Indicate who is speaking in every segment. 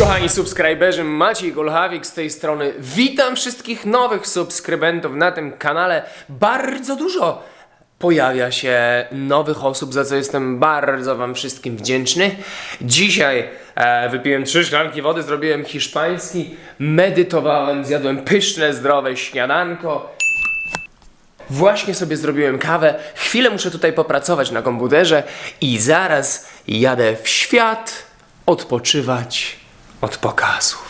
Speaker 1: Kochani subskryberzy, Maciej Golchawik z tej strony. Witam wszystkich nowych subskrybentów na tym kanale. Bardzo dużo pojawia się nowych osób, za co jestem bardzo Wam wszystkim wdzięczny. Dzisiaj e, wypiłem trzy szklanki wody, zrobiłem hiszpański, medytowałem, zjadłem pyszne, zdrowe śniadanko. Właśnie sobie zrobiłem kawę. Chwilę muszę tutaj popracować na komputerze i zaraz jadę w świat odpoczywać od pokazów.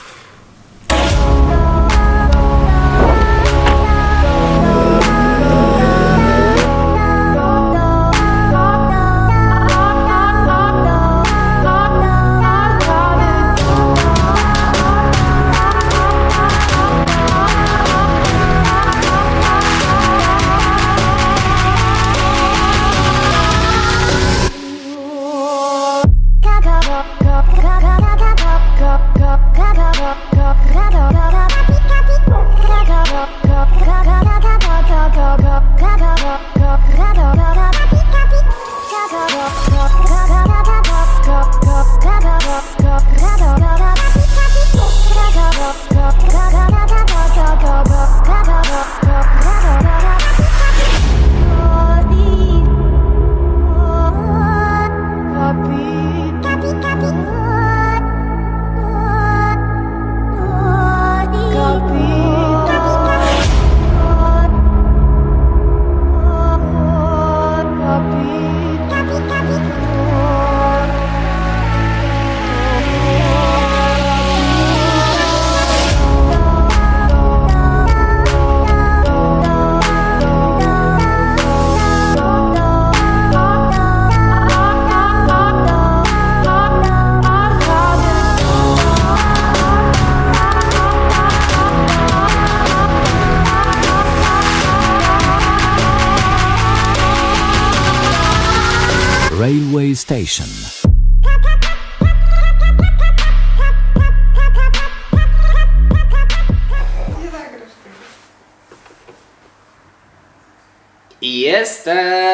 Speaker 2: Railway Station.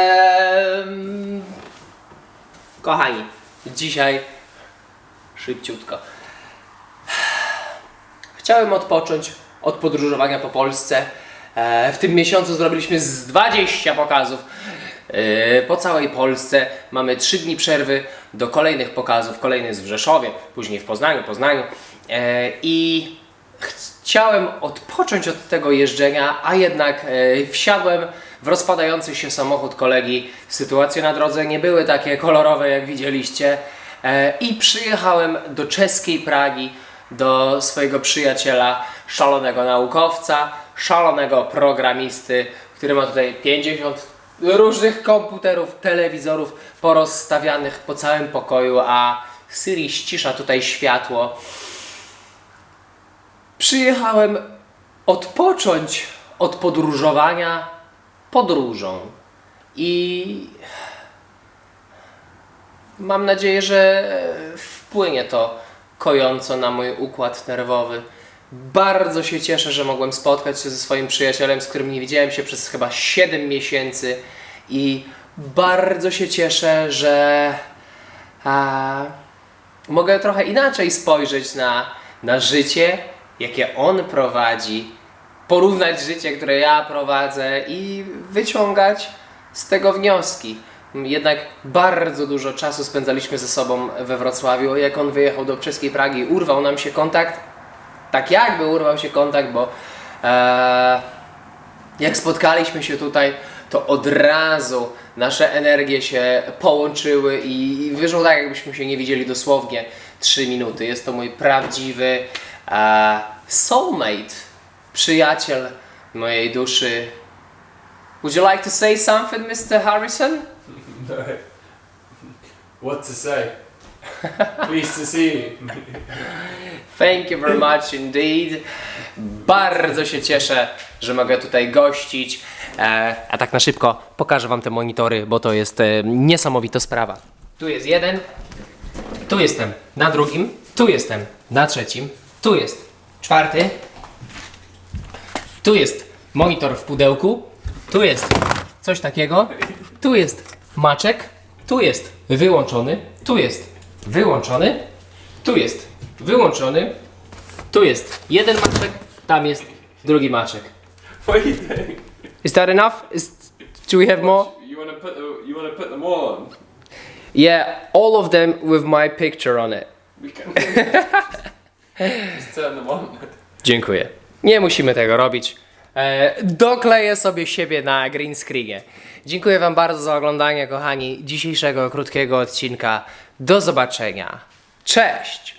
Speaker 1: Jestem. Kochani, dzisiaj szybciutko. Chciałem odpocząć od podróżowania po Polsce. E, W tym miesiącu zrobiliśmy z 20 pokazów po całej Polsce. Mamy 3 dni przerwy do kolejnych pokazów. Kolejny jest w Rzeszowie, później w Poznaniu, Poznaniu. E, I chciałem odpocząć od tego jeżdżenia, a jednak e, wsiadłem w rozpadający się samochód kolegi. Sytuacje na drodze nie były takie kolorowe, jak widzieliście. I przyjechałem do czeskiej Pragi, do swojego przyjaciela, szalonego naukowca, szalonego programisty, który ma tutaj 50 różnych komputerów, telewizorów porozstawianych po całym pokoju, a Siri ścisza tutaj światło. Przyjechałem odpocząć od podróżowania podróżą. I mam nadzieję, że wpłynie to kojąco na mój układ nerwowy. Bardzo się cieszę, że mogłem spotkać się ze swoim przyjacielem, z którym nie widziałem się przez chyba 7 miesięcy. I bardzo się cieszę, że a, mogę trochę inaczej spojrzeć na, na życie, jakie on prowadzi, porównać życie, które ja prowadzę i wyciągać z tego wnioski. Jednak bardzo dużo czasu spędzaliśmy ze sobą we Wrocławiu. Jak on wyjechał do czeskiej Pragi, urwał nam się kontakt. Tak jakby urwał się kontakt, bo e, jak spotkaliśmy się tutaj, to od razu nasze energie się połączyły i wyszło tak, jakbyśmy się nie widzieli dosłownie 3 minuty. Jest to mój prawdziwy e, soulmate, przyjaciel mojej duszy. Would you like to say something, Mr. Harrison?
Speaker 3: What to say? Pleased to see.
Speaker 1: Thank you very much indeed. Bardzo się cieszę, że mogę tutaj gościć. E, a tak na szybko pokażę Wam te monitory, bo to jest e, niesamowita sprawa. Tu jest jeden, tu jestem na drugim, tu jestem na trzecim, tu jest czwarty, tu jest monitor w pudełku, tu jest coś takiego, tu jest maczek, tu jest wyłączony, tu jest wyłączony, tu jest wyłączony. Tu jest jeden maczek, tam jest drugi maczek.
Speaker 3: What do you think?
Speaker 1: Is that enough? Is, do we have more?
Speaker 3: You wanna put the, you wanna put them all on?
Speaker 1: Yeah, all of them with my picture on it.
Speaker 3: We can. Just turn them on.
Speaker 1: Dziękuję. Nie musimy tego robić. E, dokleję sobie siebie na green screenie. Dziękuję Wam bardzo za oglądanie, kochani, dzisiejszego krótkiego odcinka. Do zobaczenia. Cześć!